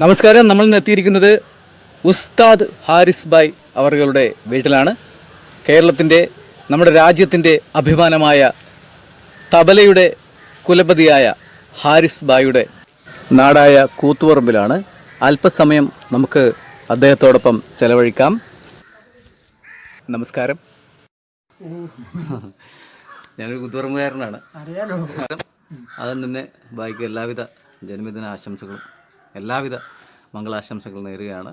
നമസ്കാരം. നമ്മൾ ഇന്ന് എത്തിയിരിക്കുന്നത് ഉസ്താദ് ഹാരിസ് ബായ് അവറുകളുടെ വീട്ടിലാണ്. കേരളത്തിന്റെ നമ്മുടെ രാജ്യത്തിന്റെ അഭിമാനമായ തബലയുടെ കുലപതിയായ ഹാരിസ് ബായുടെ നാടായ കൂത്തുപറമ്പിലാണ്. അല്പസമയം നമുക്ക് അദ്ദേഹത്തോടൊപ്പം ചെലവഴിക്കാം. നമസ്കാരം. ഞാനൊരു കൂത്തുപറമ്പുകാരനാണ്. അറിയാലോ. അതും തന്നെ ബായിക്ക് എല്ലാവിധ ജന്മദിന ആശംസകളും എല്ലാവിധ മംഗളാശംസകൾ നേരുകയാണ്.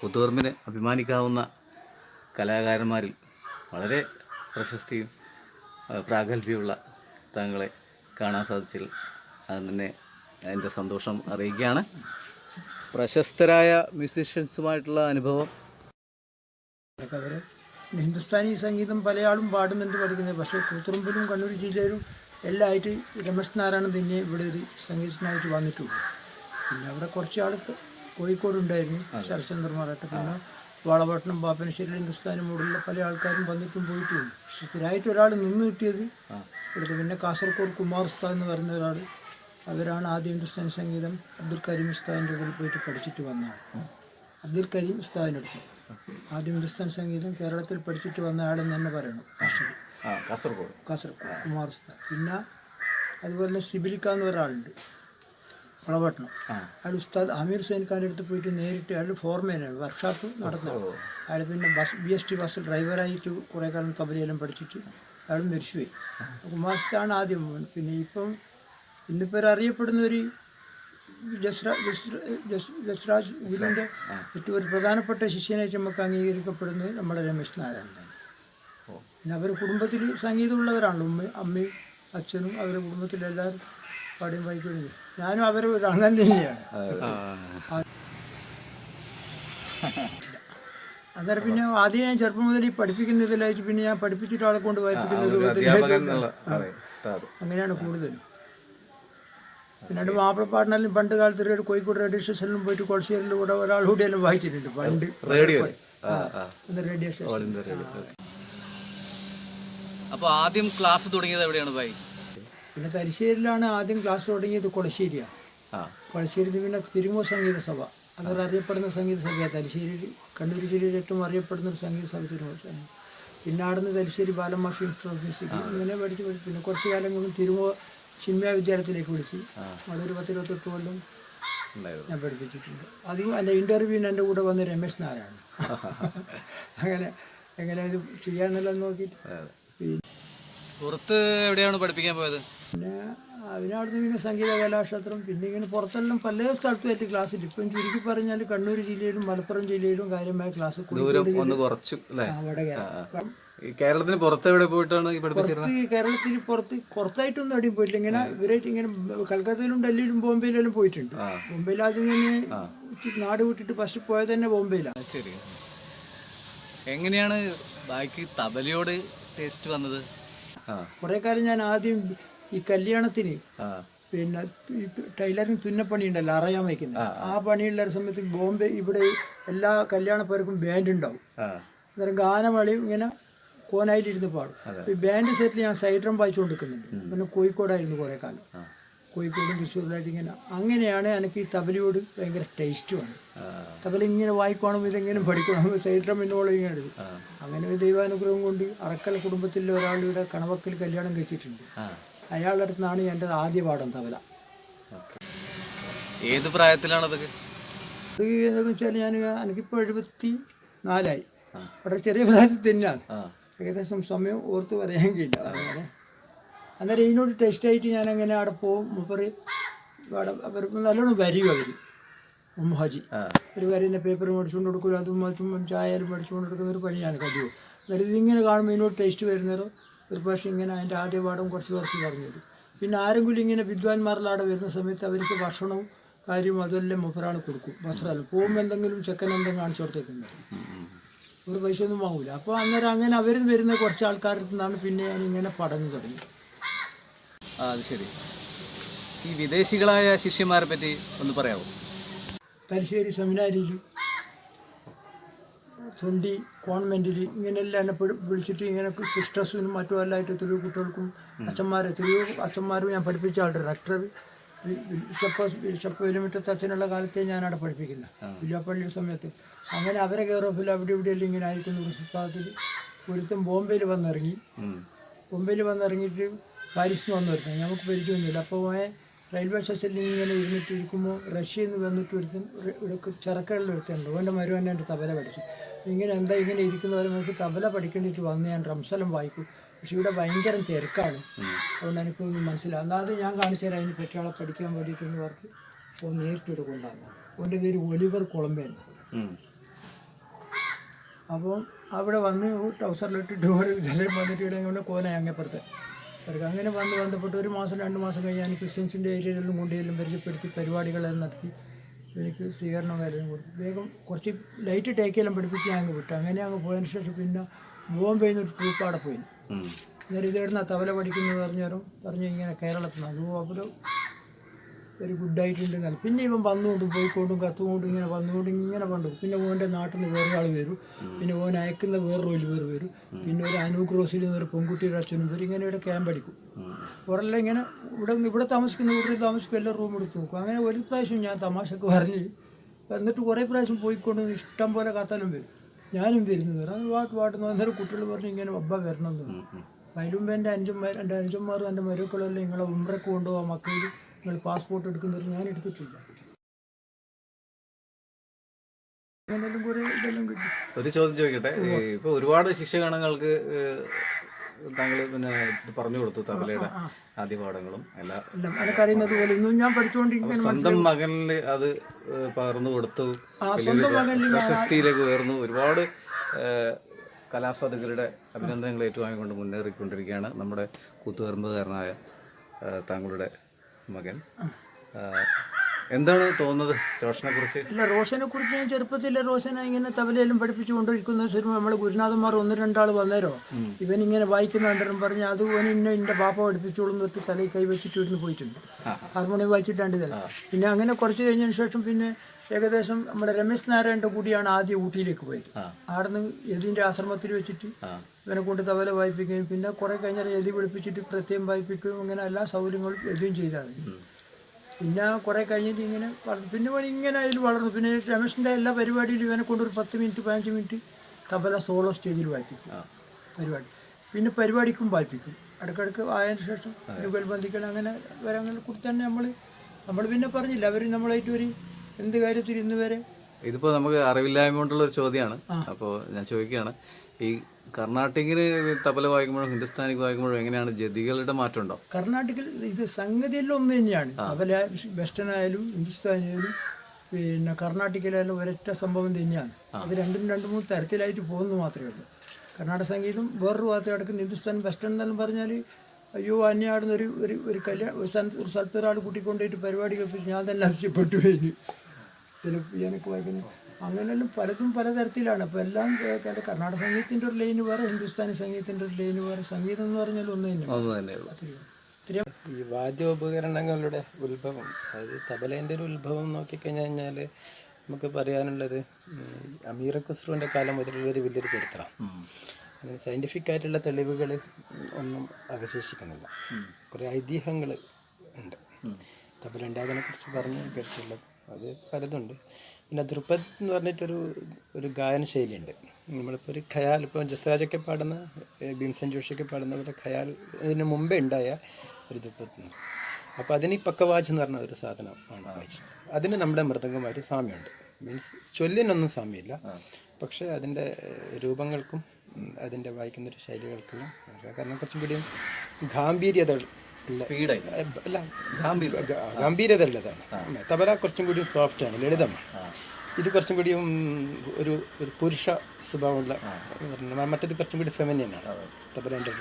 പുത്തൂർമിന് അഭിമാനിക്കാവുന്ന കലാകാരന്മാരിൽ വളരെ പ്രശസ്തിയും പ്രാഗൽഭ്യമുള്ള താങ്കളെ കാണാൻ സാധിച്ചിൽ അതിനെ എന്റെ സന്തോഷം അറിയിക്കുകയാണ്. പ്രശസ്തരായ മ്യൂസീഷ്യൻസുമായിട്ടുള്ള അനുഭവം. ഹിന്ദുസ്ഥാനി സംഗീതം പലയാളും പാടുന്നുണ്ട് പഠിക്കുന്നത് പക്ഷേ കൂത്തുറുമ്പിലും കണ്ണൂർ ജില്ലയിലും എല്ലായിട്ട് രമേശ് നാരായണൻ തന്നെ ഇവിടെ ഒരു സംഗീതനായിട്ട് വന്നിട്ടുണ്ട്. പിന്നെ അവിടെ കുറച്ച് ആൾ കോഴിക്കോട് ഉണ്ടായിരുന്നു ശരചന്ദ്രമാറായിട്ട് പിന്നെ വളവട്ടണം പാപ്പനശ്ശേരി ഹിന്ദുസ്ഥാനും മോഡലിലെ പല ആൾക്കാരും വന്നിട്ടും പോയിട്ടുണ്ട്. പക്ഷെ സ്ഥിരമായിട്ട് ഒരാൾ നിന്ന് കിട്ടിയത് ഇവിടുത്തെ പിന്നെ കാസർഗോഡ് കുമാർ എന്ന് പറയുന്ന ഒരാൾ അവരാണ് ആദ്യം ഹിന്ദുസ്ഥാൻ സംഗീതം അബ്ദുൽ കരീം ഉസ്താദിന്റെ കൂടെ പോയിട്ട് പഠിച്ചിട്ട് വന്നതാണ്. അബ്ദുൽ കരീം ഉസ്താദിനടുത്ത് ആദ്യം ഹിന്ദുസ്ഥാൻ സംഗീതം കേരളത്തിൽ പഠിച്ചിട്ട് വന്ന ആളെന്ന് തന്നെ പറയണം. കാസർഗോഡ്. കാസർഗോഡ് കുമാർ ഉസ്താദ് പിന്നെ അതുപോലെ തന്നെ സിബിലിക്ക എന്ന് ഒരാളുണ്ട്. വളപട്ടണം. അയാൾ ഉസ്താദ് അമീർ സൈൻ ഖാന്റെ അടുത്ത് പോയിട്ട് നേരിട്ട് അയാൾ ഫോർമേനാണ്. വർക്ക്ഷോപ്പ് നടത്തുന്നത്. അയാൾ പിന്നെ ബസ് ബി എസ് ടി ബസ്സിൽ ഡ്രൈവറായിട്ട് കുറേ കാലം കബലിയെല്ലാം പഠിച്ചിട്ട് അയാൾ മരിച്ചുപോയി. കുമാർ ഉസ്താദാണ് ആദ്യം. പിന്നെ ഇപ്പം ഇന്നിപ്പോൾ ഒരു അറിയപ്പെടുന്ന ഒരു ജസ്രാ ജസ്ര- ജസ്- ജസ്രാജ് ഗുരുവിന്റെ ഏറ്റവും ഒരു പ്രധാനപ്പെട്ട ശിഷ്യനായിട്ട് നമുക്ക് അംഗീകരിക്കപ്പെടുന്നത് നമ്മുടെ രമേശ് നാരായണൻ തന്നെ പിന്നെ അവർ കുടുംബത്തിൽ സംഗീതമുള്ളവരാണല്ലോ. ഉമ്മ അമ്മയും അച്ഛനും അവരുടെ കുടുംബത്തിലെല്ലാവരും പാടിയും വായിക്കുന്നത് ഞാനും അവരെ ഒരു അംഗം തന്നെയാണ്. അന്നേരം പിന്നെ ആദ്യം ഞാൻ ചെറുപ്പം മുതൽ ഈ പഠിപ്പിക്കുന്നതിലായിട്ട് പിന്നെ ഞാൻ പഠിപ്പിച്ചിട്ട് ആളെ കൊണ്ട് വായിപ്പിക്കുന്നത് അങ്ങനെയാണ് കൂടുതലും. പിന്നെ രണ്ട് മാപ്പിളപ്പാടിനെല്ലാം പണ്ട് കാലത്ത് ഒരു കോഴിക്കോട് റേഡിയോ സ്റ്റേഷനിലും പോയിട്ട് കൊളശ്ശേരിലും കൂടെ ഒരാൾ കൂടിയെല്ലാം വായിച്ചിട്ടുണ്ട് പണ്ട്. റേഡിയോ. സ്റ്റേഷൻ. അപ്പോൾ ആദ്യം ക്ലാസ് തുടങ്ങിയത് എവിടെയാണ് ഭായി? പിന്നെ തലശ്ശേരിയിലാണ് ആദ്യം ക്ലാസ് തുടങ്ങിയത് കൊളശ്ശേരിയാണ് കൊളശ്ശേരി പിന്നെ തിരുമോ സംഗീത സഭ. അതൊരു അറിയപ്പെടുന്ന സംഗീത സഭയാണ് തലശ്ശേരി കണ്ണൂർ ജില്ലയിൽ ഏറ്റവും അറിയപ്പെടുന്ന ഒരു സംഗീത സഭ തിരുമോ സംഗീതം പിന്നെ അവിടുന്ന് തലശ്ശേരി ബാലമാഷി ഇൻസ്റ്റിറ്റ്യൂട്ട് ഓഫ് മ്യൂസിക് ഇങ്ങനെ പഠിച്ച് പഠിച്ച് പിന്നെ കുറച്ച് കാലം കൊണ്ട് തിരുമോ ചിന്മയ വിദ്യാലയത്തിലേക്ക് വിളിച്ച് അവിടെ ഒരു പത്തിരുപത്തെട്ട് കൊല്ലം ഞാൻ പഠിപ്പിച്ചിട്ടുണ്ട്. അതും അല്ല ഇന്റർവ്യൂവിന് എന്റെ കൂടെ വന്ന രമേശ് നാരായണ അങ്ങനെ എങ്ങനെ ഇത് ചെയ്യാന്നുള്ളത് നോക്കിയിട്ട്. പുറത്ത് എവിടെയാണ് പഠിപ്പിക്കാൻ പോയത്? പിന്നെ അതിനവിടുന്ന് പിന്നെ സംഗീത കലാക്ഷേത്രം പിന്നെ ഇങ്ങനെ പുറത്തെല്ലാം പല സ്ഥലത്തുമായിട്ട് ക്ലാസ് ഇപ്പം ചുരുക്കി പറഞ്ഞാൽ കണ്ണൂർ ജില്ലയിലും മലപ്പുറം ജില്ലയിലും കാര്യമായ ക്ലാസ് ദൂരം ഒന്ന് കുറച്ചു കേരളത്തിന് പുറത്ത് എവിടെ പോയിട്ടാണ് കേരളത്തിന് പുറത്ത് പുറത്തായിട്ടൊന്നും എവിടെയും പോയിട്ടില്ല. ഇങ്ങനെ ഇവരായിട്ട് ഇങ്ങനെ കൽക്കത്തയിലും ഡൽഹിയിലും ബോംബെയിലെല്ലാം പോയിട്ടുണ്ട്. ബോംബെയിൽ ആദ്യം ഇങ്ങനെ നാട് വിട്ടിട്ട് ഫസ്റ്റ് പോയത് തന്നെ ബോംബെയിലാണ് ശരി. എങ്ങനെയാണ് ബാക്കി തബലയോട് ടേസ്റ്റ് വന്നത്? കുറേ കാലം ഞാൻ ആദ്യം ഈ കല്യാണത്തിന് പിന്നെ ടൈലറിങ് തുന്നപ്പണി ഉണ്ടല്ലോ അറിയാൻ വയ്ക്കുന്നത്. ആ പണിയുള്ള സമയത്ത് ബോംബെ ഇവിടെ എല്ലാ കല്യാണ പേർക്കും ബാൻഡ് ഉണ്ടാവും അന്നേരം ഗാനമളി ഇങ്ങനെ കോനായിട്ടിരുന്ന് പാടും. ഈ ബാൻഡ് സെറ്റിൽ ഞാൻ സൈഡ് ഡ്രം വായിച്ചു കൊടുക്കുന്നുണ്ട് പിന്നെ കോഴിക്കോടായിരുന്നു കുറേ കാലം. കോഴിക്കോടും തൃശ്ശൂരിലായിട്ട് ഇങ്ങനെ. അങ്ങനെയാണ് എനിക്ക് ഈ തബലയോട് ഭയങ്കര ടേസ്റ്റുമാണ് തബല ഇങ്ങനെ വായിക്കണം ഇതെങ്ങനെ പഠിക്കണം സൈത്രം എന്നോളം ഇങ്ങനെ എടുക്കും. അങ്ങനെ ഒരു ദൈവാനുഗ്രഹം കൊണ്ട് അറക്കൽ കുടുംബത്തിലെ ഒരാളുടെ കണവക്കൽ കല്യാണം കഴിച്ചിട്ടുണ്ട്. അയാളുടെ അടുത്താണ് എന്റെ ആദ്യ പാഠം തബല. ഏത് പ്രായത്തിലാണ് അതൊക്കെ? അത് എന്താണെന്ന് വെച്ചാൽ ഞാൻ എനിക്കിപ്പോൾ എഴുപത്തി നാലായി വളരെ ചെറിയ പ്രായത്തിൽ തന്നെയാണ്. ഏകദേശം സമയം ഓർത്ത് പറയാൻ കഴിയില്ല. അന്നേരം ഇതിനോട് ടെസ്റ്റായിട്ട് ഞാൻ അങ്ങനെ അവിടെ പോകും. മൂപ്പറ് അവിടെ അവർ നല്ലോണം വരും അവർ ഉമ്മഹാജി ഒരു കാര്യം പേപ്പർ മേടിച്ചുകൊണ്ട് കൊടുക്കില്ല അതും മറ്റും ചായയിലും മേടിച്ചുകൊണ്ട് കൊടുക്കുന്ന ഒരു പണി ഞാൻ കഴിയും അന്നേരം ഇതിങ്ങനെ കാണുമ്പോൾ ഇതിനോട് ടേസ്റ്റ് വരുന്നേരം ഒരു പക്ഷേ ഇങ്ങനെ അതിന്റെ ആദ്യ പാഠം കുറച്ച് കുറച്ച് പറഞ്ഞു തരും. പിന്നെ ആരെങ്കിലും ഇങ്ങനെ വിദ്വാൻമാരിലവിടെ വരുന്ന സമയത്ത് അവർക്ക് ഭക്ഷണവും കാര്യവും അതെല്ലാം മുപ്പരാൾ കൊടുക്കും വസ്ത്രം പോകുമ്പോൾ എന്തെങ്കിലും ചെക്കൻ എന്തെങ്കിലും കാണിച്ചു കൊടുത്തേക്കുന്നത് ഒരു പൈസ ഒന്നും വാങ്ങൂല. അപ്പോൾ അന്നേരം അങ്ങനെ അവർ വരുന്ന കുറച്ച് ആൾക്കാരുടെ നിന്നാണ് പിന്നെ ഞാൻ ഇങ്ങനെ പഠനം തുടങ്ങി. അത് ശരി. ഈ വിദേശികളായ ശിഷ്യന്മാരെ പറ്റി ഒന്ന് പറയാമോ തലശ്ശേരി സെമിനാരിയിൽ തൊണ്ടി കോൺവെന്റിൽ ഇങ്ങനെയെല്ലാം എന്നെ വിളിച്ചിട്ട് ഇങ്ങനെ സിസ്റ്റേഴ്സിനും മറ്റും എല്ലായിട്ട് എത്രയോ കുട്ടികൾക്കും അച്ഛന്മാരെ എത്രയോ അച്ഛന്മാരും ഞാൻ പഠിപ്പിച്ച ആളുടെ ഡോക്ടർ ബി- ബിഷപ്പ് ബിഷപ്പ് വിലമിറ്റത്ത് അച്ഛനുള്ള കാലത്തെ ഞാൻ അവിടെ പഠിപ്പിക്കുന്നത് വില്ലാപ്പള്ളിയുടെ സമയത്ത്. അങ്ങനെ അവരെ കെയർ ഓഫിൽ അവിടെ ഇവിടെയെല്ലാം ഇങ്ങനെ ആയിരിക്കുന്ന. ഒരു സുത്താത്തിൽ ഒരുത്തും ബോംബെയിൽ വന്നിറങ്ങി. ബോംബെയിൽ വന്നിറങ്ങിയിട്ട് പാരീസിൽ നിന്ന് വന്നിരുന്നത് നമുക്ക് പരിചയമൊന്നുമില്ല. അപ്പോൾ പോയ റെയിൽവേ സ്റ്റേഷനിൽ ഇങ്ങനെ ഇരുന്നിട്ട് ഇരിക്കുമ്പോൾ റഷ്യയിൽ നിന്ന് വന്നിട്ട് ഒരുത്തൻ ഒരു- ഇവിടെ ചിറക്കകളിൽ ഒരുത്തുണ്ട് അവന്റെ മരുവൻ എന്റെ തബല പഠിച്ചു. ഇങ്ങനെ എന്താ ഇങ്ങനെ ഇരിക്കുന്നവരെ നമുക്ക് തബല പഠിക്കേണ്ടിട്ട് വന്ന് ഞാൻ റംസലം വായിക്കും. പക്ഷെ ഇവിടെ ഭയങ്കര തിരക്കാണ്. അതുകൊണ്ട് എനിക്കൊന്നും മനസ്സിലാവും അതായത് ഞാൻ കാണിച്ചു തരാം. അതിന് പറ്റിയാളെ പഠിക്കാൻ വേണ്ടിയിട്ടുള്ളവർക്ക് അപ്പോൾ നേരിട്ട് കൊണ്ടുവന്നു അവന്റെ പേര് ഒലിവർ കൊളംബെന്ന് അപ്പം അപ്പോൾ അവിടെ വന്ന് ടൗസറിലിട്ട് ഡോർ ഇതെല്ലാം വന്നിട്ട് ഇവിടെ കൊണ്ട് കോന അങ്ങപ്പുറത്ത്. അവർക്ക് അങ്ങനെ വന്ന് ബന്ധപ്പെട്ട് ഒരു മാസം രണ്ട് മാസം കഴിഞ്ഞ് ഞാൻ ക്രിസ്ത്യൻസിന്റെ ഏരിയകളിലും കൊണ്ടുപോയെല്ലാം പരിചയപ്പെടുത്തി പരിപാടികളെല്ലാം നടത്തി എനിക്ക് സ്വീകരണവും കാര്യം കൊടുത്തു. വേഗം കുറച്ച് ലൈറ്റ് ടേക്കെല്ലാം പഠിപ്പിച്ച് ഞാൻ അങ്ങ് വിട്ടു. അങ്ങനെ അങ്ങ് പോയതിന് ശേഷം പിന്നെ ബോംബെയിൽ നിന്ന് ഒരു ട്രൂപ്പ് അവിടെ പോയി. നേരെ അന്നേരം ഇതായിരുന്നു തബല പഠിക്കുന്നത് പറഞ്ഞാലും പറഞ്ഞു ഇങ്ങനെ കേരളത്തിൽ നിന്ന്. അതുപോലെ ഒരു ഗുഡായിട്ടുണ്ട് പിന്നെ ഇവൻ വന്നുകൊണ്ട് പോയിക്കൊണ്ടും കത്തുകൊണ്ടും ഇങ്ങനെ വന്നുകൊണ്ട് ഇങ്ങനെ പണ്ടു പിന്നെ ഓന്റെ നാട്ടിൽ നിന്ന് വേറെ ആൾ വരും. പിന്നെ ഓൻ അയക്കുന്ന വേറെ ഒരു വേറെ വരും. പിന്നെ ഒരു അനൂപ് ക്രോസിൽ നിന്ന് ഒരു പെൺകുട്ടിയുടെ അച്ഛനും വരും ഇങ്ങനെ ഇവിടെ ക്യാമ്പ് അടിക്കും. അവരെല്ലാം ഇങ്ങനെ ഇവിടെ ഇവിടെ താമസിക്കുന്ന വീട്ടിൽ താമസിക്കും എല്ലാം റൂം എടുത്ത് നോക്കും. അങ്ങനെ ഒരു പ്രാവശ്യം ഞാൻ തമാശക്ക് പറഞ്ഞ് എന്നിട്ട് കുറേ പ്രാവശ്യം പോയിക്കൊണ്ട് ഇഷ്ടം പോലെ കത്താലും വരും. ഞാനും വരുന്നു. വരാം വാട്ട് വാട്ടെന്ന് അന്നേരം കുട്ടികൾ പറഞ്ഞു ഇങ്ങനെ ഒബ്ബ വരണം എന്ന് പറഞ്ഞു. അതിലും എന്റെ അഞ്ചന്മാർ എന്റെ അഞ്ചന്മാരും എന്റെ മരുക്കളെല്ലാം നിങ്ങളെ ഉമ്രക്ക് കൊണ്ടുപോകാം മക്കളിൽ നിങ്ങൾ പാസ്പോർട്ട് എടുക്കുന്നത് ഞാൻ എടുത്തിട്ടില്ല. ഒരു ചോദ്യം ചോദിക്കട്ടെ? ഇപ്പൊ ഒരുപാട് ശിക്ഷഗണങ്ങൾക്ക് താങ്കൾ പിന്നെ പറഞ്ഞു കൊടുത്തു തബലയുടെ ആദ്യ പാഠങ്ങളും എല്ലാം എനിക്കറിയുന്നത് പോലെ ഇന്നും ഞാൻ പഠിച്ചുകൊണ്ടിരിക്കുന്ന സ്വന്തം മകനിൽ അത് പകർന്നു കൊടുത്തു പ്രശസ്തിയിലേക്ക് ഉയർന്നു. ഒരുപാട് കലാസ്വാദകരുടെ അഭിനന്ദനങ്ങൾ ഏറ്റുവാങ്ങിക്കൊണ്ട് മുന്നേറിക്കൊണ്ടിരിക്കുകയാണ് നമ്മുടെ കൂത്തുപറമ്പുകാരനായ താങ്കളുടെ മകൻ. എന്താണ് തോന്നുന്നത് റോഷനെ കുറിച്ച് ഇല്ല റോഷനെ കുറിച്ച് ഞാൻ ചെറുപ്പത്തിൽ റോഷനെ ഇങ്ങനെ തവലയിലും പഠിപ്പിച്ചു കൊണ്ടിരിക്കുന്ന സിനിമ നമ്മളെ ഗുരുനാഥന്മാർ ഒന്ന് രണ്ടാൾ വന്നേരോ? ഇവൻ ഇങ്ങനെ വായിക്കുന്ന കണ്ടറും പറഞ്ഞ് അത് ഓൻ ഇന്ന എന്റെ പാപ്പ പഠിപ്പിച്ചോളും തൊട്ട് തലയിൽ കൈവച്ചിട്ട് ഇവിടുന്ന് പോയിട്ടുണ്ട്. ഹാർമോണിയം വായിച്ചിട്ടാണ്ട് ഇതല്ല പിന്നെ അങ്ങനെ കുറച്ച് കഴിഞ്ഞതിന് ശേഷം പിന്നെ ഏകദേശം നമ്മുടെ രമേശ് നാരായണന്റെ കൂടിയാണ് ആദ്യം ഊട്ടിയിലേക്ക് പോയത്. ആടുന്ന് യതിന്റെ ആശ്രമത്തിൽ വെച്ചിട്ട് ഇവനെ കൊണ്ട് തവല വായിപ്പിക്കുകയും പിന്നെ കുറേ കഴിഞ്ഞാൽ എലി വിളിപ്പിച്ചിട്ട് പ്രത്യേകം വായിപ്പിക്കുകയും ഇങ്ങനെ എല്ലാ സൗകര്യങ്ങളും എഴുതുകയും ചെയ്താണ് പിന്നെ കുറേ കഴിഞ്ഞിട്ട് ഇങ്ങനെ വളർന്നു പിന്നെ ഇവൻ ഇങ്ങനെ അതിൽ വളർന്നു. പിന്നെ രമേശിന്റെ എല്ലാ പരിപാടിയിലും ഇവനെ കൊണ്ട് ഒരു പത്ത് മിനിറ്റ് പതിനഞ്ച് മിനിറ്റ് തബല സോളോ സ്റ്റേജിൽ വായിപ്പിക്കും. പരിപാടി. പിന്നെ പരിപാടിക്കും വായിപ്പിക്കും. ഇടയ്ക്കിടയ്ക്ക് ആയതിനു ശേഷം യുഗൽ ബന്ധിക്കൽ അങ്ങനെ വരങ്ങളെ കുറിച്ച് തന്നെ നമ്മൾ നമ്മൾ പിന്നെ പറഞ്ഞില്ല. അവർ നമ്മളായിട്ട് ഒരു എന്ത് കാര്യത്തിൽ ഇന്ന് വരെ ഇതിപ്പോൾ നമുക്ക് അറിവില്ലായ്മ കൊണ്ടുള്ള ഒരു ചോദ്യമാണ്. അപ്പോൾ ഞാൻ ചോദിക്കുകയാണ്. ഈ കർണാട്ടിക്കിന് തബല വായിക്കുമ്പോഴും ഹിന്ദുസ്ഥാനിക്ക് വായിക്കുമ്പോഴും എങ്ങനെയാണ് ജതികളുടെ മാറ്റമുണ്ടോ? ഉണ്ടോ കർണാടകയിൽ ഇത് സംഗതിയെല്ലാം ഒന്ന് തന്നെയാണ്. തബല വെസ്റ്റേൺ ആയാലും ഹിന്ദുസ്ഥാനിയായാലും പിന്നെ കർണാട്ടിക്കിലായാലും ഒരൊറ്റ സംഭവം തന്നെയാണ്. അത് രണ്ടും രണ്ട് മൂന്ന് തരത്തിലായിട്ട് പോകുന്നു മാത്രമേ ഉള്ളൂ. കർണാടക സംഗീതം വേറൊരു ഭാഗത്ത് കിടക്കുന്ന ഹിന്ദുസ്ഥാൻ വെസ്റ്റേൺ എന്നെല്ലാം പറഞ്ഞാൽ അയ്യോ അന്യാടുന്ന ഒരു ഒരു ഒരു കല്യാണം ഒരു സ്ഥലത്ത് ഒരു സ്ഥലത്ത് ഒരാൾ കൂട്ടിക്കൊണ്ടുപോയിട്ട് പരിപാടി കഴിപ്പിച്ച് ഞാൻ തന്നെ അതിശയപ്പെട്ടു കഴിഞ്ഞു ചിലപ്പോൾ എനിക്ക് വായിക്കുന്നത് അങ്ങനെയെല്ലാം പലതും പലതരത്തിലാണ്. അപ്പോൾ എല്ലാം കർണാടക സംഗീതത്തിന്റെ ഒരു ലൈന് വേറെ ഹിന്ദുസ്ഥാനി സംഗീതത്തിന്റെ ഒരു ലൈന് വേറെ സംഗീതം എന്ന് പറഞ്ഞാൽ ഒന്ന് തന്നെ. ഒന്ന് തന്നെയുള്ളൂ ഈ വാദ്യോപകരണങ്ങളുടെ ഉത്ഭവം അതായത് തബലേന്റെ ഒരു ഉത്ഭവം നോക്കിക്കഴിഞ്ഞു കഴിഞ്ഞാൽ നമുക്ക് പറയാനുള്ളത് അമീർ ഖുസ്രുവിന്റെ കാലം മുതലുള്ളൊരു വലിയൊരു ചരിത്രം. അതിന് സയന്റിഫിക് ആയിട്ടുള്ള തെളിവുകൾ ഒന്നും അവശേഷിക്കുന്നില്ല. കുറേ ഐതിഹ്യങ്ങൾ ഉണ്ട്. തബലേന്റെ അതിനെക്കുറിച്ച് പറഞ്ഞ് പറഞ്ഞു കേട്ടിട്ടുള്ളത് അത് പലതുണ്ട്. പിന്നെ ദ്രുപദ് എന്ന് പറഞ്ഞിട്ടൊരു ഒരു ഗായന ശൈലിയുണ്ട്. നമ്മളിപ്പോൾ ഒരു ഖയാൽ ഇപ്പോൾ ജസ്രാജൊക്കെ പാടുന്ന ഭീംസൻ ജോഷിയൊക്കെ പാടുന്ന പോലെ ഖയാൽ ഇതിന് മുമ്പേ ഉണ്ടായ ഒരു ദ്രുപദ് അപ്പോൾ അതിന് ഈ പക്കവാജ് എന്ന് പറഞ്ഞ ഒരു സാധനം ആണ് അതിന് നമ്മുടെ മൃദംഗമായിട്ട് സാമ്യമുണ്ട്. മീൻസ് ചൊല്ലിനൊന്നും സാമ്യമില്ല. പക്ഷേ അതിന്റെ രൂപങ്ങൾക്കും അതിന്റെ വായിക്കുന്നൊരു ശൈലികൾക്കെല്ലാം കാരണം കുറച്ചും കൂടിയും ഗാംഭീര്യത ഉള്ള സ്പീഡായി അല്ല ഗ- ഗാംഭീര്യത ഉള്ളതാണ് തബല കുറച്ചും കൂടി സോഫ്റ്റ് ആണ് ലളിതമാണ് ഇത് കുറച്ചും കൂടി ഒരു ഒരു പുരുഷ സ്വഭാവമുള്ള മറ്റേത് കുറച്ചും കൂടി ഫെമിനിയനാണ് തബലേന്റെ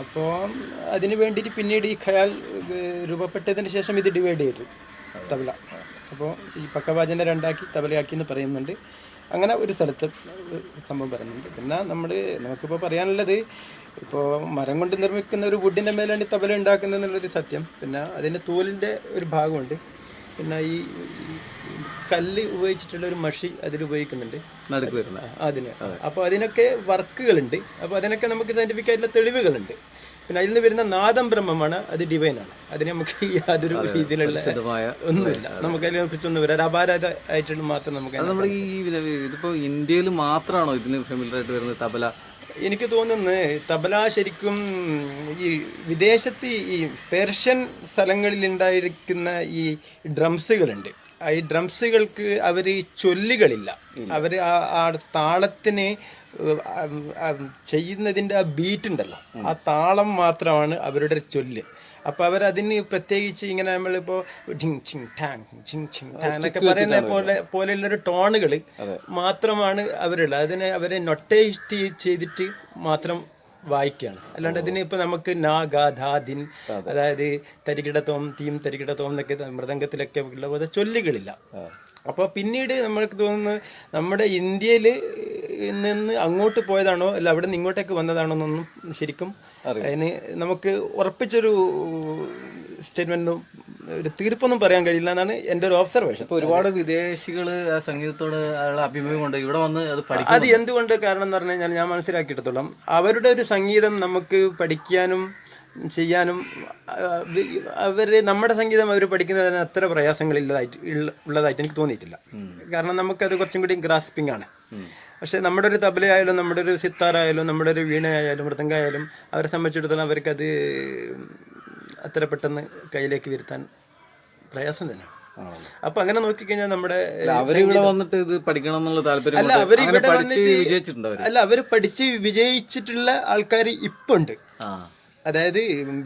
അപ്പോൾ അതിന് വേണ്ടിയിട്ട് പിന്നീട് ഈ ഖയാൽ രൂപപ്പെട്ടതിന് ശേഷം ഇത് ഡിവൈഡ് ചെയ്തു തബല. അപ്പോൾ ഈ പക്കവാചനെ രണ്ടാക്കി തബലയാക്കി എന്ന് പറയുന്നുണ്ട്. അങ്ങനെ ഒരു സ്ഥലത്ത് സംഭവം പറയുന്നുണ്ട് പിന്നെ നമ്മൾ നമുക്കിപ്പോൾ പറയാനുള്ളത് ഇപ്പോൾ മരം കൊണ്ട് നിർമ്മിക്കുന്ന ഒരു വുഡിന്റെ മേലാണ് ഈ തബല ഉണ്ടാക്കുന്നത് എന്നുള്ളൊരു സത്യം. പിന്നെ അതിന്റെ തോലിന്റെ ഒരു ഭാഗമുണ്ട്. പിന്നെ ഈ കല്ല് ഉപയോഗിച്ചിട്ടുള്ള ഒരു മഷി അതിൽ ഉപയോഗിക്കുന്നുണ്ട്. അതിന്. അപ്പോൾ അതിനൊക്കെ വർക്കുകളുണ്ട്. അപ്പോൾ അതിനൊക്കെ നമുക്ക് സയന്റിഫിക് ആയിട്ടുള്ള തെളിവുകളുണ്ട്. പിന്നെ അതിൽ നിന്ന് വരുന്ന നാദം ബ്രഹ്മമാണ് അത് ഡിവൈനാണ് അതിന് നമുക്ക് യാതൊരു രീതിയിലുള്ള ഒന്നുമില്ല. നമുക്ക് അതിനെ കുറിച്ചൊന്നും വരാം അപാരത ആയിട്ടുള്ള മാത്രം നമുക്ക് അത് നമ്മുടെ ഈ ഇതിപ്പോ ഇന്ത്യയിൽ മാത്രമാണോ ഇതിന് ഫെമിലർ ആയിട്ട് വരുന്നത് തബല? എനിക്ക് തോന്നുന്നു തബല ശരിക്കും ഈ വിദേശത്ത് ഈ പേർഷ്യൻ സ്ഥലങ്ങളിൽ ഉണ്ടായിരിക്കുന്ന ഈ ഡ്രംസുകളുണ്ട് ഈ ഡ്രംസുകൾക്ക് അവർ ചൊല്ലുകളില്ല. അവർ ആ ആ താളത്തിന് ചെയ്യുന്നതിന്റെ ആ ബീറ്റ് ഉണ്ടല്ലോ ആ താളം മാത്രമാണ് അവരുടെ ചൊല്ല്. അപ്പോൾ അവരതിന് പ്രത്യേകിച്ച് ഇങ്ങനെ നമ്മളിപ്പോൾ ഡിങ് ചിങ് ടാങ് ചിങ് ചിങ് ടാങ് എന്നൊക്കെ പറയുന്ന പോലെ പോലെയുള്ളൊരു ടോണുകൾ മാത്രമാണ് അവരുള്ളത്. അതിനെ അവരെ നൊട്ടേറ്റ് ചെയ്തിട്ട് മാത്രം വായിക്കുകയാണ് അല്ലാണ്ട് അതിന് ഇപ്പൊ നമുക്ക് നാ ഗാ ധാ ദിൻ അതായത് തരികിടത്തോം തീം തരികിടത്തോം എന്നൊക്കെ മൃദംഗത്തിലൊക്കെ ഉള്ള പോലെ ചൊല്ലുകളില്ല. അപ്പോൾ പിന്നീട് നമ്മൾക്ക് തോന്നുന്നു നമ്മുടെ ഇന്ത്യയിൽ നിന്ന് അങ്ങോട്ട് പോയതാണോ അല്ല അവിടെ നിന്ന് ഇങ്ങോട്ടേക്ക് വന്നതാണോ എന്നൊന്നും ശരിക്കും അതിന് നമുക്ക് ഉറപ്പിച്ചൊരു സ്റ്റേറ്റ്മെന്റ് ഒരു തീർപ്പൊന്നും പറയാൻ കഴിയില്ല എന്നാണ് എന്റെ ഒരു ഒബ്സർവേഷൻ ഒരുപാട് വിദേശികൾ ആ സംഗീതത്തോട് അഭിമുഖം കൊണ്ട് ഇവിടെ വന്ന് അത് പഠിക്കും അത് എന്തുകൊണ്ട് കാരണം എന്ന് പറഞ്ഞു കഴിഞ്ഞാൽ ഞാൻ മനസ്സിലാക്കിയിടത്തോളം അവരുടെ ഒരു സംഗീതം നമുക്ക് പഠിക്കാനും ചെയ്യാനും അവർ നമ്മുടെ സംഗീതം അവർ പഠിക്കുന്നതിന് അത്ര പ്രയാസങ്ങളില്ലതായിട്ട് ഉള്ള- ഉള്ളതായിട്ട് എനിക്ക് തോന്നിയിട്ടില്ല. കാരണം നമുക്കത് കുറച്ചും കൂടി ഗ്രാസ്പിംഗ് ആണ്. പക്ഷെ നമ്മുടെ ഒരു തബലയായാലും നമ്മുടെ ഒരു സിത്താറായാലും നമ്മുടെ ഒരു വീണയായാലും മൃദംഗായാലും അവരെ സംബന്ധിച്ചിടത്തോളം അവർക്കത് അത്ര പെട്ടെന്ന് കയ്യിലേക്ക് വരുത്താൻ പ്രയാസം തന്നെയാണ് അപ്പൊ അങ്ങനെ നോക്കിക്കഴിഞ്ഞാൽ നമ്മുടെ അവരിവിടെ വന്നിട്ട് ഇത് പഠിക്കണം എന്നുള്ള താല്പര്യം അല്ല അവർ ഇവിടെ പഠിച്ച് വന്നിട്ട് വിജയിച്ചിട്ടുണ്ട് അവർ? അല്ല അവർ പഠിച്ച് വിജയിച്ചിട്ടുള്ള ആൾക്കാർ ഇപ്പൊ ഉണ്ട് ആ. അതായത്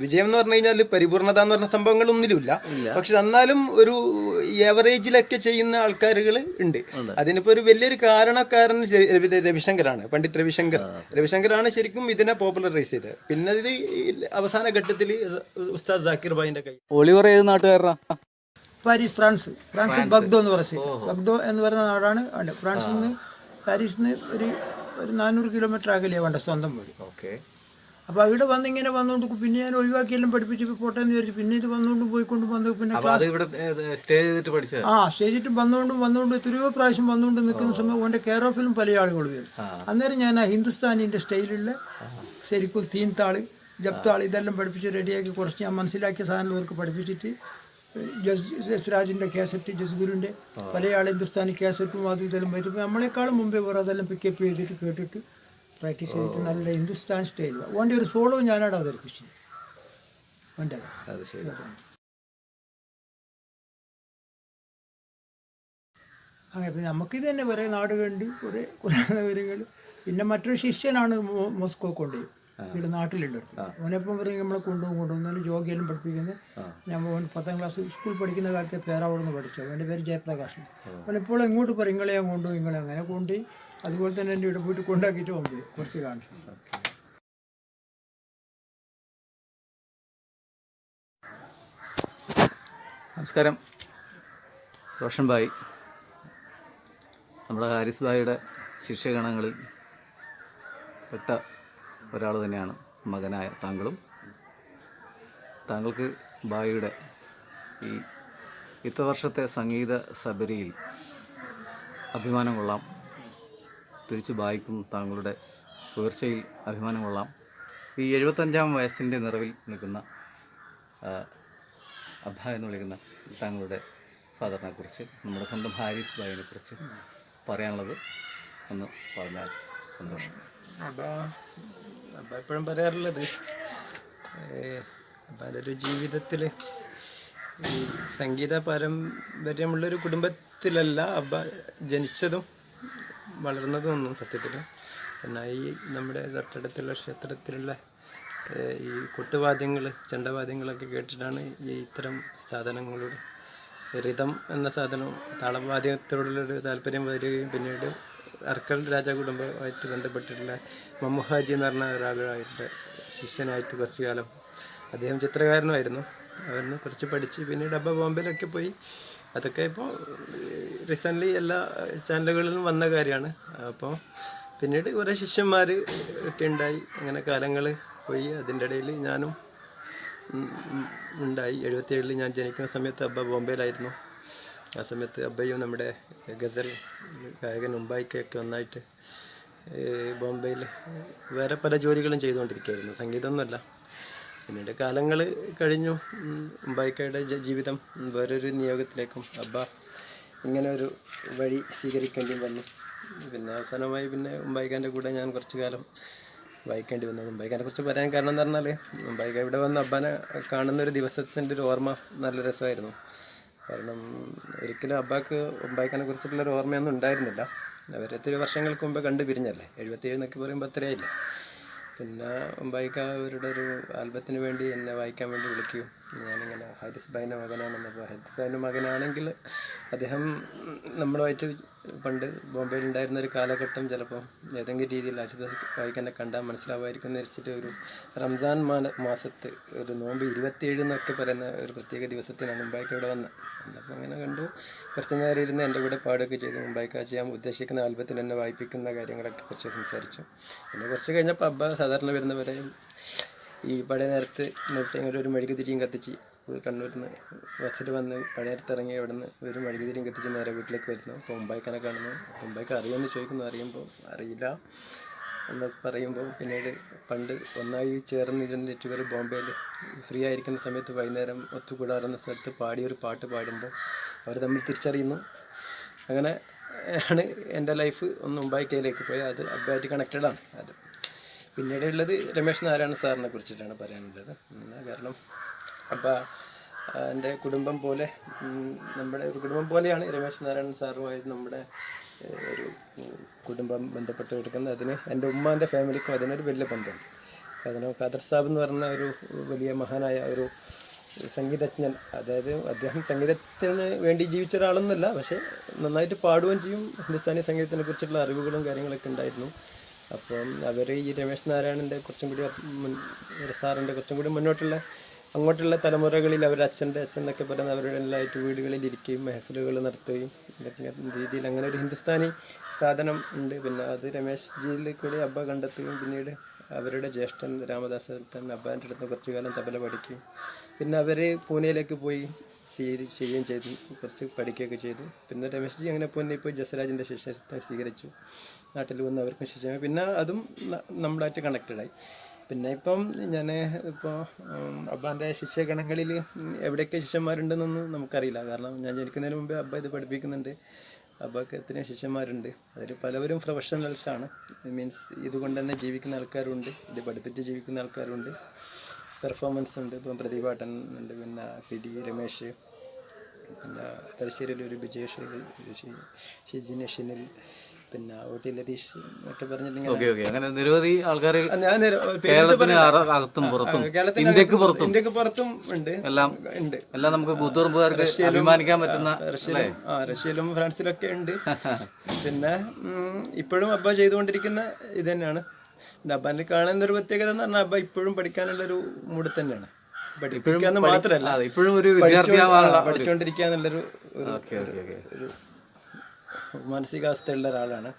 വിജയം എന്ന് പറഞ്ഞു കഴിഞ്ഞാൽ പരിപൂർണത എന്ന് പറഞ്ഞ സംഭവങ്ങൾ ഒന്നിലുമില്ല പക്ഷെ എന്നാലും ഒരു ഏവറേജിലൊക്കെ ചെയ്യുന്ന ആൾക്കാരുകൾ ഉണ്ട്. അതിനിപ്പോ ഒരു വലിയൊരു കാരണക്കാരൻ രവിശങ്കറാണ് പണ്ഡിറ്റ് രവിശങ്കർ. രവിശങ്കറാണ് ശരിക്കും ഇതിനെ പോപ്പുലറൈസ് ചെയ്തത്. പിന്നെ ഇത് അവസാന ഘട്ടത്തിൽ ഉസ്താദ് ജാക്കിർ ഭായിന്റെ കൈ ഒളിവർ ഏത് നാട്ടുകാരനാ? Paris France. ഫ്രാൻസ് ബഗ്ദോ എന്ന് പറയും. ബഗ്ദോ എന്ന് പറയുന്ന നാടാണ് ഫ്രാൻസിൽ നിന്ന് പാരീസിൽ നിന്ന് ഒരു ഒരു നാനൂറ് കിലോമീറ്റർ അകലെയാണ് വേണ്ട സ്വന്തം വീട്. ഓക്കെ. അപ്പോൾ അവിടെ വന്ന് ഇങ്ങനെ വന്നുകൊണ്ട് പിന്നെ ഞാൻ ഒഴിവാക്കിയെല്ലാം പഠിപ്പിച്ച് പോട്ടെ എന്ന് വിചാരിച്ചു പിന്നെ ഇത് വന്നുകൊണ്ട് പോയിക്കൊണ്ട് വന്നു പിന്നെ സ്റ്റേ ചെയ്തിട്ട് ആ സ്റ്റേജിട്ട് വന്നുകൊണ്ടും വന്നുകൊണ്ട് എത്രയോ പ്രാവശ്യം വന്നുകൊണ്ട് നിൽക്കുന്ന സമയം ഓന്റെ കെയർ ഓഫിലും പല ആളുകൾ വരും. അന്നേരം ഞാൻ ആ ഹിന്ദുസ്ഥാനിന്റെ സ്റ്റൈലുള്ള ശരിക്കും തീൻ താൾ ജപ്താൾ ഇതെല്ലാം പഠിപ്പിച്ച് റെഡിയാക്കി കുറച്ച് ഞാൻ മനസ്സിലാക്കിയ സാധനങ്ങൾ അവർക്ക് പഠിപ്പിച്ചിട്ട് ജസ് ജസ്രാജിന്റെ കാസറ്റ് ജസ്ഗുരുവിന്റെ പല ആൾ ഹിന്ദുസ്ഥാനി കാസറ്റും അതും ഇതെല്ലാം പറ്റും നമ്മളെക്കാളും മുമ്പേ വേറെ അതെല്ലാം പിക്കപ്പ് ചെയ്തിട്ട് കേട്ടിട്ട് പ്രാക്ടീസ് ചെയ്തിട്ട് നല്ല ഹിന്ദുസ്ഥാൻ സ്റ്റൈൽ ഓന്റെ ഒരു സോളോ ഞാനാണ് അവതരിപ്പിച്ചത്. ഓന്റെ അത് ശരി. അങ്ങനെ പിന്നെ നമുക്കിത് തന്നെ കുറേ നാടുകളുണ്ട് കുറേ കുറേ നഗരങ്ങൾ പിന്നെ മറ്റൊരു ശിഷ്യനാണ് മോസ്കോ കൊണ്ടുപോയി. ഇവിടെ നാട്ടിലുണ്ട് ഓനെപ്പം പറയും നമ്മളെ കൊണ്ടുപോകും കൊണ്ടുപോകുന്നാലും യോഗയെല്ലാം പഠിപ്പിക്കുന്നത് ഞാൻ ഓൻ പത്താം ക്ലാസ് സ്കൂൾ പഠിക്കുന്ന കാലത്തെ പേരാവൂർന്ന് പഠിച്ചു അവന്റെ പേര് ജയപ്രകാശൻ അവനെപ്പോഴും ഇങ്ങോട്ട് പറയും ഇങ്ങളെ ഞാൻ കൊണ്ടുപോയി ഇങ്ങളെ അങ്ങനെ കൊണ്ടുപോയി അതുപോലെ തന്നെ എന്റെ ഇവിടെ പോയിട്ട് കൊണ്ടാക്കിയിട്ട് പോകുമ്പോൾ കുറച്ച് കാണിച്ചു നമസ്കാരം. റോഷൻ ഭായ് നമ്മുടെ ഹാരിസ് ഭായിയുടെ ശിഷ്യഗണങ്ങളിൽ പെട്ട ഒരാൾ തന്നെയാണ് മകനായ താങ്കളും. താങ്കൾക്ക് ഭായിയുടെ ഈ ഇത്തവർഷത്തെ സംഗീത സബരിയിൽ അഭിമാനം കൊള്ളാം. തിരിച്ചു ബായിക്കും താങ്കളുടെ ഉയർച്ചയിൽ അഭിമാനം കൊള്ളാം. ഈ എഴുപത്തഞ്ചാം വയസ്സിന്റെ നിറവിൽ നിൽക്കുന്ന അബ്ബ എന്ന് വിളിക്കുന്ന താങ്കളുടെ ഫാദറിനെ കുറിച്ച് നമ്മുടെ സ്വന്തം ഹാരിസ് ഭായിനെ കുറിച്ച് പറയാനുള്ളത് ഒന്ന് പറഞ്ഞാൽ സന്തോഷം. അബ്ബ അബ്ബ എപ്പോഴും പറയാറുള്ളത് അബ്ബാന്റെ ജീവിതത്തിൽ ഈ സംഗീത പാരമ്പര്യമുള്ളൊരു കുടുംബത്തിലല്ല അബ്ബ ജനിച്ചതും വളർന്നതും ഒന്നും സത്യത്തിൽ എന്നാൽ ഈ നമ്മുടെ തൊട്ടടുത്തുള്ള ക്ഷേത്രത്തിലുള്ള ഈ കൊട്ടുവാദ്യങ്ങൾ ചെണ്ടവാദ്യങ്ങളൊക്കെ കേട്ടിട്ടാണ് ഈ ഇത്തരം സാധനങ്ങളുടെ റിതം എന്ന സാധനം താളവാദ്യത്തോടുള്ളൊരു താല്പര്യം വരികയും പിന്നീട് അർക്കൽ രാജകുടുംബമായിട്ട് ബന്ധപ്പെട്ടിട്ടുള്ള മമ്മുഹാജി എന്ന് പറഞ്ഞ ഒരാളായിട്ട് ശിഷ്യനായിട്ട് കുറച്ച് കാലം അദ്ദേഹം ചിത്രകാരനുമായിരുന്നു. അവരിന്ന് കുറച്ച് പഠിച്ച് പിന്നീട് അബ്ബ ബോംബെയിലൊക്കെ പോയി അതൊക്കെ ഇപ്പോൾ റീസെന്റ്ലി എല്ലാ ചാനലുകളിലും വന്ന കാര്യമാണ്. അപ്പോൾ പിന്നീട് കുറേ ശിഷ്യന്മാർ ഉണ്ടായി അങ്ങനെ കാലങ്ങൾ പോയി. അതിന്റെ ഇടയിൽ ഞാനും ഉണ്ടായി. എഴുപത്തിയേഴിൽ ഞാൻ ജനിക്കുന്ന സമയത്ത് അബ്ബ ബോംബെയിലായിരുന്നു. ആ സമയത്ത് അബ്ബയും നമ്മുടെ ഗസൽ ഗായകൻ ഉമ്പായിക്കൊക്കെ ഒന്നായിട്ട് ബോംബെയിൽ വേറെ പല ജോലികളും ചെയ്തുകൊണ്ടിരിക്കുകയായിരുന്നു. സംഗീതമൊന്നുമല്ല. പിന്നീട് കാലങ്ങൾ കഴിഞ്ഞു. ബൈക്കയുടെ ജീവിതം വേറൊരു നിയോഗത്തിലേക്കും അബ്ബ ഇങ്ങനെ ഒരു വഴി സ്വീകരിക്കേണ്ടി വന്നു. പിന്നെ അവസാനമായി പിന്നെ ഉമ്പായിക്കാന്റെ കൂടെ ഞാൻ കുറച്ചു കാലം വായിക്കേണ്ടി വന്നു. ഉമ്പായിക്കാനെ കുറിച്ച് പറയാൻ കാരണം എന്ന് പറഞ്ഞാൽ ഉമ്പായിക്ക ഇവിടെ വന്ന് അബ്ബാനെ കാണുന്ന ഒരു ദിവസത്തിന്റെ ഒരു ഓർമ്മ നല്ല രസമായിരുന്നു. കാരണം ഒരിക്കലും അബ്ബാക്ക് ഉമ്പായിക്കാനെ കുറിച്ചിട്ടുള്ളൊരു ഓർമ്മയൊന്നും ഉണ്ടായിരുന്നില്ല. അവർ എത്രയോ വർഷങ്ങൾക്ക് മുമ്പ് കണ്ടു പിരിഞ്ഞല്ലേ എഴുപത്തിയേഴ് എന്നൊക്കെ പറയുമ്പോൾ അത്രയായില്ലേ പിന്നെ ബൈക്ക് അവരുടെ ഒരു ആൽബത്തിന് വേണ്ടി എന്നെ വായിക്കാൻ വേണ്ടി വിളിക്കും. ഞാനിങ്ങനെ ഹാരിസ് ഭായിന്റെ മകനാണെന്നപ്പോൾ ഹാരിസ് ഭായിന്റെ മകനാണെങ്കിൽ അദ്ദേഹം നമ്മളുമായിട്ട് പണ്ട് ബോംബെയിൽ ഉണ്ടായിരുന്ന ഒരു കാലഘട്ടം ചിലപ്പം ഏതെങ്കിലും രീതിയിൽ അജിത് വായിക്കനെ കണ്ടാൽ മനസ്സിലാവുമായിരിക്കും എന്ന് വെച്ചിട്ട് ഒരു റംസാൻ മാസത്ത് ഒരു നോമ്പ് ഇരുപത്തിയേഴ് എന്നൊക്കെ പറയുന്ന ഒരു പ്രത്യേക ദിവസത്തിനാണ് മുമ്പായിക്ക് ഇവിടെ വന്നത്. അപ്പോൾ അങ്ങനെ കണ്ടു. കുറച്ച് നേരം ഇരുന്ന് എന്റെ കൂടെ പാടുകയൊക്കെ ചെയ്തു. മുമ്പായിക്ക് ഞാൻ ഉദ്ദേശിക്കുന്ന ആൽബത്തിൽ എന്നെ വായിപ്പിക്കുന്ന കാര്യങ്ങളൊക്കെ കുറച്ച് സംസാരിച്ചു. പിന്നെ കുറച്ച് കഴിഞ്ഞപ്പോൾ അബ്ബ സാധാരണ വരുന്നവരെ ഈ പഴയ നേരത്ത് ഇങ്ങനെ ഒരു മെഴുകുതിരിയും കത്തിച്ച് കണ്ണൂരിൽ നിന്ന് ബസ്സിൽ വന്ന് പഴയ നേരത്ത് ഇറങ്ങി അവിടെ നിന്ന് ഒരു മെഴുകുതിരിയും കത്തിച്ച് നേരെ വീട്ടിലേക്ക് വരുന്നു. അപ്പോൾ മുംബൈക്കാനെ കാണുന്നു. മുംബൈക്ക് അറിയുമെന്ന് ചോദിക്കുന്നു. അറിയുമ്പോൾ അറിയില്ല. എന്ന് പറയുമ്പോൾ പിന്നീട് പണ്ട് ഒന്നായി ചേർന്നിരുന്നിട്ട് ഇവർ ബോംബെയിൽ ഫ്രീ ആയിരിക്കുന്ന സമയത്ത് വൈകുന്നേരം ഒത്തുകൂടാറുന്ന സ്ഥലത്ത് പാടിയൊരു പാട്ട് പാടുമ്പോൾ അവർ തമ്മിൽ തിരിച്ചറിയുന്നു. അങ്ങനെ ആണ് എന്റെ ലൈഫ് ഒന്ന് മുമ്പായിക്കയിലേക്ക് പോയി. അത് അബ്ബായിട്ട് കണക്റ്റഡ് ആണ്. അത് പിന്നീടുള്ളത് രമേശ് നാരായണ സാറിനെ കുറിച്ചിട്ടാണ് പറയാനുള്ളത്. കാരണം അപ്പം എന്റെ കുടുംബം പോലെ നമ്മുടെ ഒരു കുടുംബം പോലെയാണ് രമേശ് നാരായണൻ സാറുമായി നമ്മുടെ ഒരു കുടുംബം ബന്ധപ്പെട്ട് കിടക്കുന്നത് അതിന് എന്റെ ഉമ്മാന്റെ ഫാമിലിക്കും അതിനൊരു വലിയ ബന്ധമുണ്ട്. കാരണം ഖാദർ സാബ് എന്ന് പറഞ്ഞ ഒരു വലിയ മഹാനായ ഒരു സംഗീതജ്ഞൻ അതായത് അദ്ദേഹം സംഗീതത്തിന് വേണ്ടി ജീവിച്ച ഒരാളൊന്നുമല്ല പക്ഷേ നന്നായിട്ട് പാടുകയും ചെയ്യും. ഹിന്ദുസ്ഥാനി സംഗീതത്തിനെ കുറിച്ചുള്ള അറിവുകളും കാര്യങ്ങളൊക്കെ ഉണ്ടായിരുന്നു. അപ്പം അവർ ഈ രമേശ് നാരായണന്റെ കുറച്ചും കൂടി സാറിന്റെ കുറച്ചും കൂടി മുന്നോട്ടുള്ള അങ്ങോട്ടുള്ള തലമുറകളിൽ അവർ അച്ഛന്റെ അച്ഛൻ എന്നൊക്കെ പറയുന്ന അവരുടെ എല്ലായിട്ട് വീടുകളിൽ ഇരിക്കുകയും മെഹഫിലുകൾ നടത്തുകയും രീതിയിൽ അങ്ങനെ ഒരു ഹിന്ദുസ്ഥാനി സാധനം ഉണ്ട്. പിന്നെ അത് രമേശ് ജിയിൽ കൂടി അബ്ബ കണ്ടെത്തുകയും പിന്നീട് അവരുടെ ജ്യേഷ്ഠൻ രാമദാസ് തന്നെ അബ്ബാന്റെ അടുത്ത് കുറച്ചു കാലം തബല പഠിക്കുകയും പിന്നെ അവർ പൂനെയിലേക്ക് പോയി ചെയ്ത് ചെയ്യുകയും ചെയ്തു കുറച്ച് പഠിക്കുകയൊക്കെ ചെയ്തു. പിന്നെ രമേശ് ജി അങ്ങനെ പൂനെ ഇപ്പോൾ ജസരാജിന്റെ ശിഷ്യത്വം സ്വീകരിച്ചു. നാട്ടിൽ വന്ന് അവർക്കും പിന്നെ അതും നമ്മളായിട്ട് കണക്റ്റഡായി പിന്നെ ഇപ്പം ഞാൻ ഇപ്പോൾ അബ്ബാന്റെ ശിഷ്യഗണങ്ങളിൽ എവിടെയൊക്കെ ശിഷ്യന്മാരുണ്ടെന്നൊന്നും നമുക്കറിയില്ല. കാരണം ഞാൻ ജനിക്കുന്നതിന് മുമ്പേ അബ്ബ ഇത് പഠിപ്പിക്കുന്നുണ്ട്. അബ്ബക്ക് എത്രയും ശിഷ്യന്മാരുണ്ട്. അതിൽ പലവരും പ്രൊഫഷണൽസാണ്. മീൻസ് ഇതുകൊണ്ട് തന്നെ ജീവിക്കുന്ന ആൾക്കാരുണ്ട്. ഇത് പഠിപ്പിച്ച് ജീവിക്കുന്ന ആൾക്കാരുണ്ട്. പെർഫോമൻസ് ഉണ്ട് ഇപ്പം പ്രതിഭാട്ടൻ ഉണ്ട്. പിന്നെ പി ഡി രമേശ്. പിന്നെ തലശ്ശേരിയിൽ ഒരു ബിജേഷ് ഷിജിന് ഷിനിൽ പിന്നെ ഊട്ടി ലതീഷ് ഒക്കെ പറഞ്ഞിട്ടുണ്ടെങ്കിൽ ഓക്കെ ഓക്കെ. അങ്ങനെ നിരവധി ആൾക്കാർ ഞാൻ നേരെ- പേര് കേരളത്തിന് അറ- അകത്തും പുറത്തും. കേരളത്തിന് ഇന്ത്യയ്ക്ക് പുറത്തും. ഇന്ത്യയ്ക്ക് പുറത്തും ഉണ്ട്. എല്ലാം ഉണ്ട്. എല്ലാം നമുക്ക് ബുദ്ധർബുകാർക്ക് അഭിമാനിക്കാൻ പറ്റുന്ന റഷ്യയിലും ആ റഷ്യയിലും ഫ്രാൻസിലൊക്കെ ഉണ്ട്. പിന്നെ ഉം, ഇപ്പോഴും അബ്ബ ചെയ്തുകൊണ്ടിരിക്കുന്ന ഇത് തന്നെയാണ്. പിന്നെ കാണുന്ന ഒരു പ്രത്യേകത എന്ന് പറഞ്ഞാൽ അബ്ബ ഇപ്പോഴും പഠിക്കാനുള്ള ഒരു മൂഡ് തന്നെയാണ്. പഠിപ്പിക്കാന്ന് മാത്രമല്ല അതെ ഇപ്പോഴും ഒരു വിദ്യാർത്ഥിയാവാനുള്ള പഠിച്ചുകൊണ്ടിരിക്കുക എന്നുള്ളൊരു ഒരു- ഓക്കെ ഓക്കെ ഓക്കെ. ഒരു മാനസികാവസ്ഥയുള്ള ഒരാളാണ്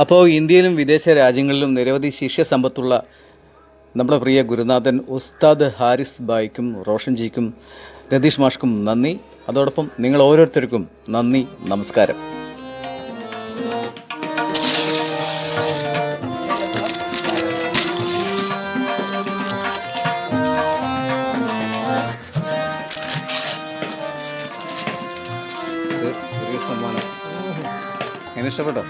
അപ്പോൾ ഇന്ത്യയിലും വിദേശ രാജ്യങ്ങളിലും നിരവധി ശിഷ്യ സമ്പത്തുള്ള നമ്മുടെ പ്രിയ ഗുരുനാഥൻ ഉസ്താദ് ഹാരിസ് ബായിക്കും റോഷൻജിക്കും രതീഷ് മാഷ്ക്കും നന്ദി. അതോടൊപ്പം നിങ്ങൾ ഓരോരുത്തർക്കും നന്ദി നമസ്കാരം. എങ്ങനെ ഇഷ്ടപ്പെട്ടോ?